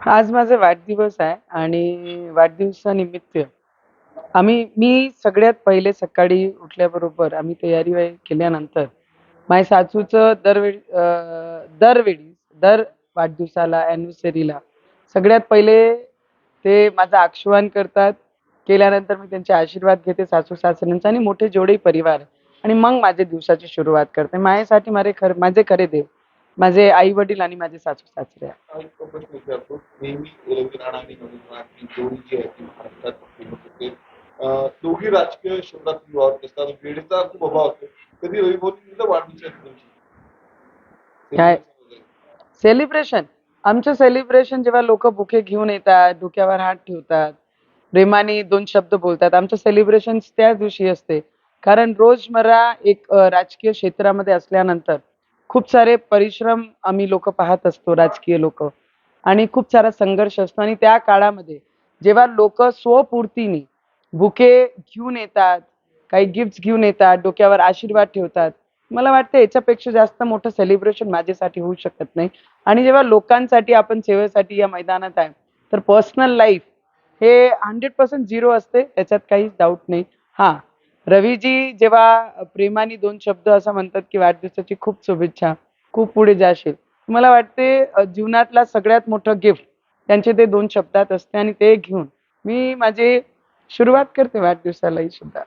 आज माझा वाढदिवस आहे आणि वाढदिवसानिमित्त आम्ही मी सगळ्यात पहिले सकाळी उठल्याबरोबर आम्ही तयारी केल्यानंतर माझ्या सासूचं दरवेळी दरवेळी दर वाढदिवसाला अॅनिव्हर्सरीला सगळ्यात पहिले ते माझं आक्षवान करतात. केल्यानंतर मी त्यांचे आशीर्वाद घेते सासू सासऱ्यांचा आणि मोठे जोडे परिवार. आणि मग माझ्या दिवसाची सुरुवात करते. माझ्यासाठी माझे खर माझे खरे देव. माझे आई वडील आणि माझे सासू सासरे. दोघी राजकीय क्षेत्रात असतात. वेळेचा खूप अभाव असतो. कधी काय? सेलिब्रेशन. आमचं सेलिब्रेशन जेव्हा लोक बुके घेऊन येतात डोक्यावर हात ठेवतात प्रेमाने दोन शब्द बोलतात आमचं सेलिब्रेशन त्याच दिवशी असते. कारण रोजमर्रा एक राजकीय क्षेत्रामध्ये असल्यानंतर खूप सारे परिश्रम आम्ही लोक पाहत असतो राजकीय लोक. आणि खूप सारा संघर्ष असतो. आणि त्या काळामध्ये जेव्हा लोक स्वपूर्तीने बुके घेऊन येतात काही गिफ्ट घेऊन येतात डोक्यावर आशीर्वाद ठेवतात मला वाटतं याच्यापेक्षा जास्त मोठं सेलिब्रेशन माझ्यासाठी होऊ शकत नाही. आणि जेव्हा लोकांसाठी आपण सेवेसाठी या मैदानात आहे तर पर्सनल लाईफ हे हंड्रेड पर्सेंट झिरो असते त्याच्यात काहीच डाऊट नाही. हा. रवीजी जेव्हा प्रेमाने दोन शब्द असं म्हणतात की वाढदिवसाची खूप शुभेच्छा खूप पुढे जाशील. मला वाटते जीवनातला सगळ्यात मोठं गिफ्ट त्यांचे ते दोन शब्दात असते आणि ते घेऊन मी माझे सुरुवात करते वाढदिवसालाही सुद्धा.